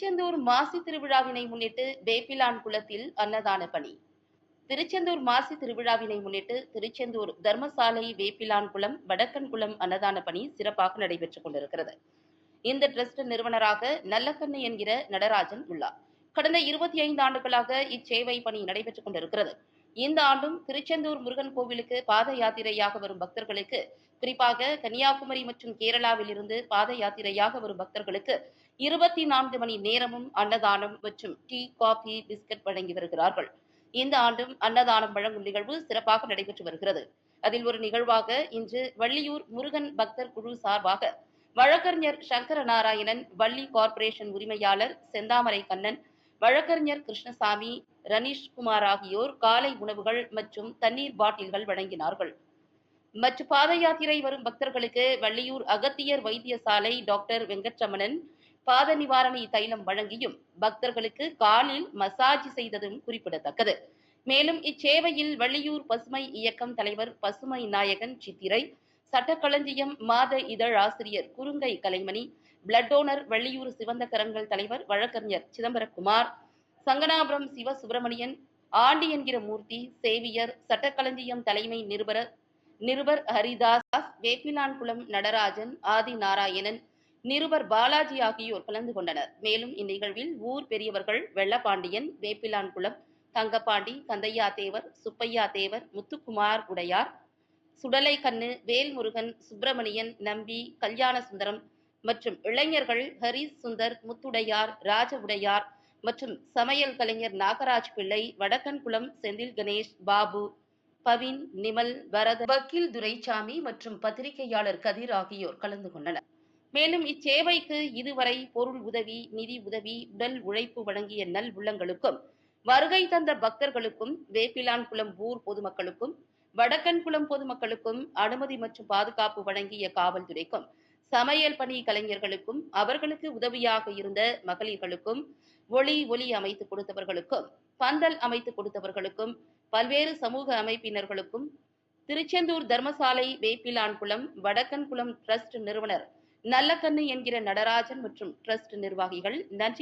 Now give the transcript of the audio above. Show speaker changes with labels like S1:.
S1: திருச்செந்தூர் மாசி திருவிழாவினை முன்னிட்டு வேப்பிலான் குளத்தில் அன்னதான பணி. திருச்செந்தூர் மாசி திருவிழாவினை முன்னிட்டு திருச்செந்தூர் தர்மசாலை வேப்பிலான் குளம் வடக்கன் குளம் அன்னதான பணி சிறப்பாக நடைபெற்றுக் கொண்டிருக்கிறது. இந்த டிரஸ்ட் நிறுவனராக நல்லக்கண்ணு என்கிற நடராஜன் உள்ளார். கடந்த இருபத்தி ஐந்து ஆண்டுகளாக இச்சேவை பணி நடைபெற்றுக் கொண்டிருக்கிறது. இந்த ஆண்டும் திருச்செந்தூர் முருகன் கோவிலுக்கு பாத யாத்திரையாக வரும் பக்தர்களுக்கு குறிப்பாக கன்னியாகுமரி மற்றும் கேரளாவில் இருந்து பாத யாத்திரையாக வரும் பக்தர்களுக்கு இருபத்தி நான்கு மணி நேரமும் அன்னதானம் மற்றும் டீ காஃபி பிஸ்கட் வழங்கி வருகிறார்கள். இந்த ஆண்டும் அன்னதானம் வழங்கும் நிகழ்வு சிறப்பாக நடைபெற்று வருகிறது. அதில் ஒரு நிகழ்வாக இன்று வள்ளியூர் முருகன் பக்தர் குழு சார்பாக வழக்கறிஞர் சங்கர நாராயணன் வள்ளி கார்ப்பரேஷன் உரிமையாளர் செந்தாமரை கண்ணன் வழக்கறிஞர் கிருஷ்ணசாமி ரனீஷ்குமார் ஆகியோர் காலை உணவுகள் மற்றும் தண்ணீர் பாட்டில்கள் வழங்கினார்கள். மற்றும் பாத யாத்திரை வரும் பக்தர்களுக்கு வள்ளியூர் அகத்தியர் வைத்தியசாலை டாக்டர் வெங்கட்ரமணன் பாத நிவாரணி தைலம் வழங்கியும் பக்தர்களுக்கு காலில் மசாஜ் செய்ததும் குறிப்பிடத்தக்கது. மேலும் இச்சேவையில் வள்ளியூர் பசுமை இயக்கம் தலைவர் பசுமை நாயகன் சித்திரை சட்டக்களஞ்சியம் மாத இதழ் ஆசிரியர் குறுங்கை கலைமணி பிளட் டோனர் வெள்ளியூர் சிவந்த கரங்கள் தலைவர் வழக்கறிஞர் சிதம்பரகுமார் சங்கனாபுரம் சிவ சுப்பிரமணியன் ஆண்டி என்கிற மூர்த்தி சேவியர் சட்டக்களஞ்சியம் தலைமை நிருபர் நிருபர் ஹரிதாஸ் வேப்பிலான்குளம் நடராஜன் ஆதி நாராயணன் நிருபர் பாலாஜி ஆகியோர் கலந்து கொண்டனர். மேலும் இந்நிகழ்வில் ஊர் பெரியவர்கள் வெள்ளப்பாண்டியன் வேப்பிலான்குளம் தங்கப்பாண்டி கந்தையா தேவர் சுப்பையா தேவர் முத்துக்குமார் உடையார் சுடலை கண்ணு வேல்முருகன் சுப்பிரமணியன் நம்பி கல்யாண சுந்தரம் மற்றும் இளைஞர்கள் ஹரிஸ் சுந்தர் முத்துடையார் ராஜ உடையார் மற்றும் சமையல் கலைஞர் நாகராஜ் பிள்ளை வடக்கன்குளம் செந்தில் கணேஷ் பாபு பவின் நிமல் வரத வக்கீல் துரைசாமி மற்றும் பத்திரிகையாளர் கதிர் ஆகியோர் கலந்து கொண்டனர். மேலும் இச்சேவைக்கு இதுவரை பொருள் உதவி நிதி உதவி உடல் உழைப்பு வழங்கிய நல் உள்ளங்களுக்கும் வருகை தந்த பக்தர்களுக்கும் வேப்பிலான்குளம் ஊர் பொதுமக்களுக்கும் வடக்கன்குளம் பொதுமக்களுக்கும் அனுமதி மற்றும் பாதுகாப்பு வழங்கிய காவல்துறைக்கும் சமையல் பணி கலைஞர்களுக்கும் அவர்களுக்கு உதவியாக இருந்த மகளிர்களுக்கும் ஒளி ஒலி அமைத்து கொடுத்தவர்களுக்கும் பந்தல் அமைத்து கொடுத்தவர்களுக்கும் பல்வேறு சமூக அமைப்பினர்களுக்கும் திருச்செந்தூர் தர்மசாலை வேப்பிலான்குளம் வடக்கன்குளம் ட்ரஸ்ட் நிறுவனர் நல்லக்கண்ணு என்கிற நடராஜன் மற்றும் டிரஸ்ட் நிர்வாகிகள் நன்றி